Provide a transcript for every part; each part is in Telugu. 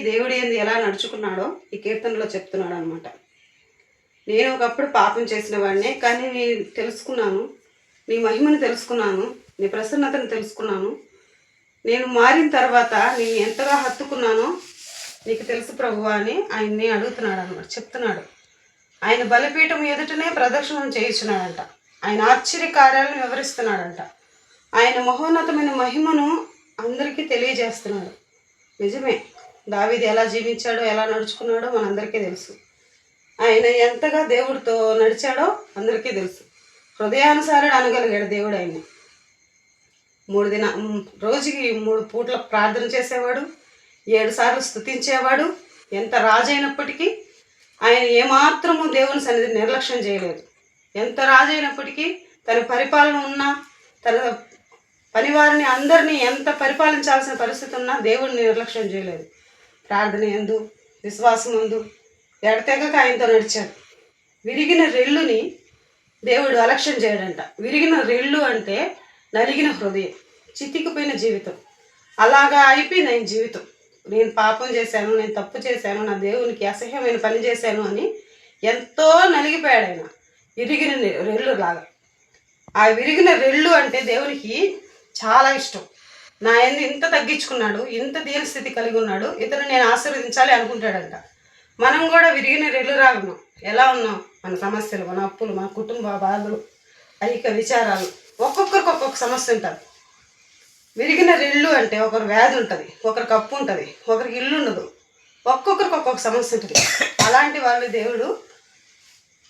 దేవుడు ఏంది ఎలా నడుచుకున్నాడో ఈ కీర్తనలో చెప్తున్నాడు అనమాట నేను ఒకప్పుడు పాపం చేసిన వాడినే కానీ నేను తెలుసుకున్నాను నీ మహిమను తెలుసుకున్నాను నీ ప్రసన్నతను తెలుసుకున్నాను. నేను మారిన తర్వాత నేను ఎంతగా హత్తుకున్నానో నీకు తెలుసు ప్రభు అని ఆయన్ని అడుగుతున్నాడు అనమాట చెప్తున్నాడు. ఆయన బలిపీఠం ఎదుటనే ప్రదర్శనం చేయించున్నాడంట ఆయన ఆశ్చర్య కార్యాలను వివరిస్తున్నాడంట. ఆయన మహోన్నతమైన మహిమను అందరికీ తెలియజేస్తున్నాడు. నిజమే దావీది ఎలా జీవించాడో ఎలా నడుచుకున్నాడో మనందరికీ తెలుసు. ఆయన ఎంతగా దేవుడితో నడిచాడో అందరికీ తెలుసు. హృదయానుసారుడు అనగలిగాడు దేవుడు ఆయన. మూడు దిన రోజుకి మూడు పూట్ల ప్రార్థన చేసేవాడు ఏడు సార్లు స్థుతించేవాడు ఎంత రాజైనప్పటికీ ఆయన ఏమాత్రము దేవుని సన్నిధి నిర్లక్ష్యం చేయలేదు. ఎంత రాజైనప్పటికీ తన పరిపాలన ఉన్నా తన పనివారిని అందరినీ ఎంత పరిపాలించాల్సిన పరిస్థితి ఉన్నా దేవుడిని నిర్లక్ష్యం చేయలేదు. ప్రార్థన ఎందు విశ్వాసం ఎందు ఎడతెగక ఆయనతో నడిచాడు. విరిగిన రెల్లుని దేవుడు అలక్ష్యం చేయడంట. విరిగిన రెళ్ళు అంటే నలిగిన హృదయం చితికిపోయిన జీవితం. అలాగా అయిపోయింది ఆయన జీవితం. నేను పాపం చేశాను నేను తప్పు చేశాను నా దేవునికి అసహ్యమైన పని చేశాను అని ఎంతో నలిగిపోయాడు ఆయన. విరిగిన రెళ్ళు లాగా ఆ విరిగిన రెళ్ళు అంటే దేవునికి చాలా ఇష్టం. నా ఎందు ఇంత తగ్గించుకున్నాడు ఇంత దీని స్థితి కలిగి ఉన్నాడు ఇతను నేను ఆశీర్వదించాలి అనుకుంటాడంట. మనం కూడా విరిగిన రెళ్ళు రాగము? ఎలా ఉన్నాం? మన సమస్యలు మన అప్పులు మన కుటుంబ బాధలు ఐక విచారాలు ఒక్కొక్కరికి ఒక్కొక్క సమస్య ఉంటుంది. విరిగిన రెళ్ళు అంటే ఒకరు వ్యాధి ఉంటుంది ఒకరికి అప్పు ఉంటుంది ఒకరికి ఇల్లు ఉండదు. ఒక్కొక్కరికి ఒక్కొక్క సమస్య ఉంటుంది. అలాంటి వాళ్ళు దేవుడు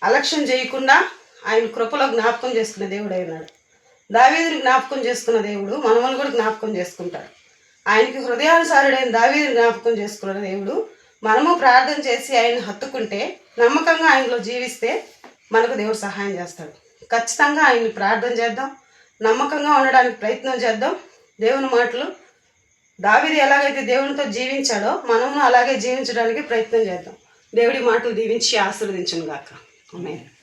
అలక్ష్యం చేయకుండా ఆయన కృపలో జ్ఞాపకం చేసుకునే దేవుడు అయినాడు దావీదుని జ్ఞాపకం చేసుకున్న దేవుడు మనమని కూడా జ్ఞాపకం చేసుకుంటాడు ఆయనకి హృదయానుసారుడైన దావీదుని జ్ఞాపకం చేసుకున్న దేవుడు మనము ప్రార్థన చేసి ఆయన హత్తుకుంటే నమ్మకంగా ఆయనలో జీవిస్తే మనకు దేవుడు సహాయం చేస్తాడు. ఖచ్చితంగా ఆయన్ని ప్రార్థన చేద్దాం. నమ్మకంగా ఉండడానికి ప్రయత్నం చేద్దాం. దేవుని మాటలు దావిది ఎలాగైతే దేవునితో జీవించాడో మనము అలాగే జీవించడానికి ప్రయత్నం చేద్దాం. దేవుడి మాటలు దీవించి ఆశీర్వదించను గాక ఆమేన్.